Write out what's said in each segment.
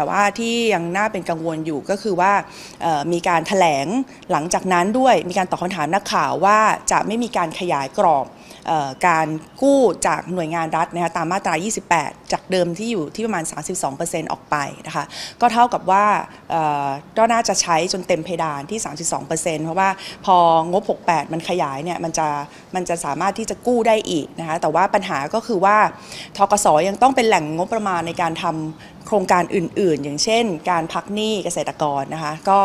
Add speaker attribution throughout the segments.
Speaker 1: แต่ว่าที่ยังน่าเป็นกังวลอยู่ก็คือว่ามีการแถลงหลังจากนั้นด้วยมีการตอบคำถามนักข่าวว่าจะไม่มีการขยายกรอบการกู้จากหน่วยงานรัฐนะคะตามมาตรา 28 จากเดิมที่อยู่ที่ประมาณ 32%ออกไปนะคะก็เท่ากับว่าก็น่าจะใช้จนเต็มเพดานที่ 32%เพราะว่าพองบ 68 มันขยายเนี่ยมันจะมันจะสามารถที่จะกู้ได้อีกนะคะแต่ว่าปัญหาก็คือว่าทกสยังต้องเป็นแหล่งงบประมาณในการทำโครงการอื่นๆ อย่างเช่น การพักหนี้เกษตรกรนะคะก็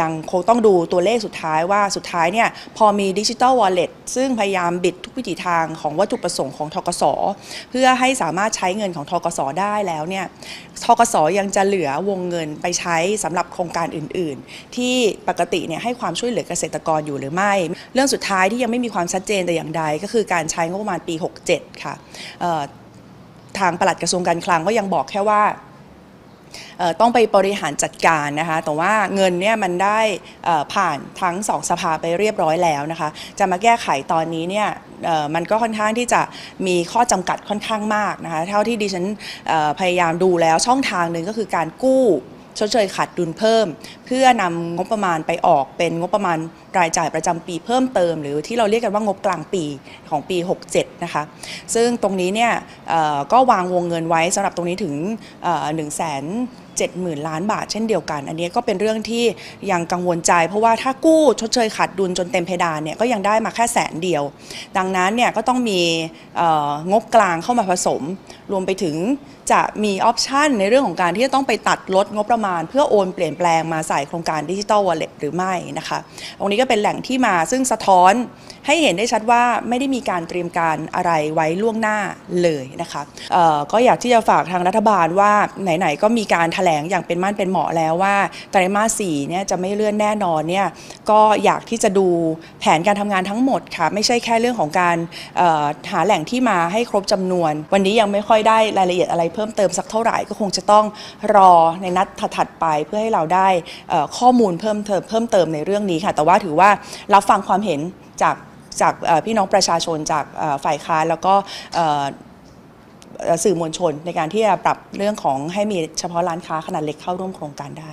Speaker 1: ยังคงต้องดูตัวเลขสุดท้ายว่าสุดท้ายเนี่ยพอมีดิจิ t a ลวอลเล็ตซึ่งพยายามบิดทุกวิถีทางของวัตถุประสงค์ของทกส เพื่อให้สามารถใช้เงินของทกส ได้แล้วเนี่ยทกส ยังจะเหลือวงเงินไปใช้สำหรับโครงการอื่นๆ ที่ปกติเนี่ยให้ความช่วยเหลือเกษตรกรอยู่หรือไม่ เรื่องสุดท้ายที่ยังไม่มีความชัดเจนแต่อย่างใด ก็คือการใช้งบประมาณปี 67 ค่ะเอ่อ ทางปลัดกระทรวงการคลังก็ยังบอกแค่ว่าต้องไปบริหารจัดการนะคะ แต่ว่าเงินเนี่ยมันได้ผ่านทั้งสองสภาไปเรียบร้อยแล้วนะคะ จะมาแก้ไขตอนนี้เนี่ยมันก็ค่อนข้างที่จะมีข้อจำกัดค่อนข้างมากนะคะ เท่าที่ดิฉันพยายามดูแล้วช่องทางหนึ่งก็คือการกู้ชดเชยขาดดุลเพิ่ม เพื่อนำงบประมาณไปออกเป็นงบประมาณ รายจ่ายประจำปีเพิ่มเติม หรือที่เราเรียกกันว่างบกลางปีของปี 67 นะคะ ซึ่งตรงนี้เนี่ยก็วางวงเงินไว้สำหรับตรงนี้ถึง1นึ่งแสน70,000 ล้านบาทเช่นเดียวกัน อันนี้ก็เป็นเรื่องที่ยังกังวลใจ เพราะว่าถ้ากู้ชดเชยขาดดุลจนเต็มเพดานเนี่ยก็ยังได้มาแค่แสนเดียว ดังนั้นเนี่ยก็ต้องมีงบกลางเข้ามาผสม รวมไปถึงจะมีออปชันในเรื่องของการที่จะต้องไปตัดลดงบประมาณ เพื่อโอนเปลี่ยนแปลงมาใส่โครงการดิจิ t a ลวอลเล็ตหรือไม่นะคะ ตรงนี้ก็เป็นแหล่งที่มาซึ่งสะท้อนให้เห็นได้ชัดว่าไม่ได้มีการเตรียมการอะไรไว้ล่วงหน้าเลยนะคะก็อยากที่จะฝากทางรัฐบาลว่าไหนๆก็มีการแถลงอย่างเป็นมั่นเป็นเหมาะแล้วว่าไตรมาสสี่เนี่ยจะไม่เลื่อนแน่นอนเนี่ยก็อยากที่จะดูแผนการทำงานทั้งหมดค่ะไม่ใช่แค่เรื่องของการหาแหล่งที่มาให้ครบจำนวน วันนี้ยังไม่ค่อยได้รายละเอียดอะไรเพิ่มเติมสักเท่าไหร่ก็คงจะต้องรอในนัดถัดไปเพื่อให้เราได้ข้อมูลเพิ่มเติมเพิ่มเติมในเรื่องนี้ค่ะแต่ว่าถือว่ารับฟังความเห็นจากจากพี่น้องประชาชนจากฝ่ายค้านแล้วก็สื่อมวลชนในการที่จะปรับเรื่องของให้มีเฉพาะร้านค้าขนาดเล็กเข้าร่วมโครงการได้